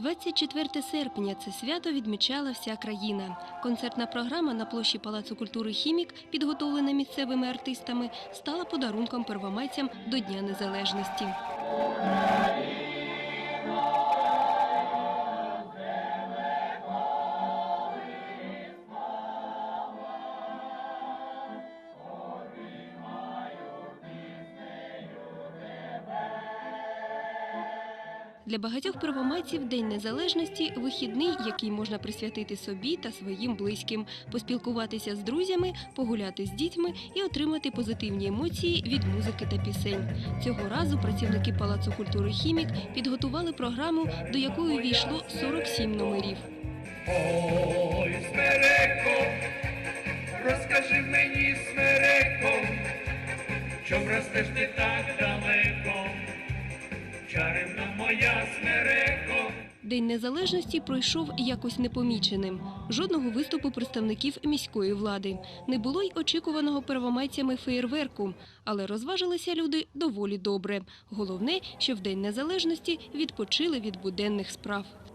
24 серпня це свято відмічала вся країна. Концертна програма на площі Палацу культури Хімік, підготовлена місцевими артистами, стала подарунком первомайцям до Дня Незалежності. Для багатьох первомайців День Незалежності вихідний, який можна присвятити собі та своїм близьким, поспілкуватися з друзями, погуляти з дітьми і отримати позитивні емоції від музики та пісень. Цього разу працівники Палацу культури Хімік підготували програму, до якої увійшло 47 номерів. Ой, смереко, розкажи мені, смереко, чом ростеш ти так далеко. День незалежності пройшов якось непоміченим. Жодного виступу представників міської влади. Не було й очікуваного первомайцями феєрверку, але розважилися люди доволі добре. Головне, що в День незалежності відпочили від буденних справ.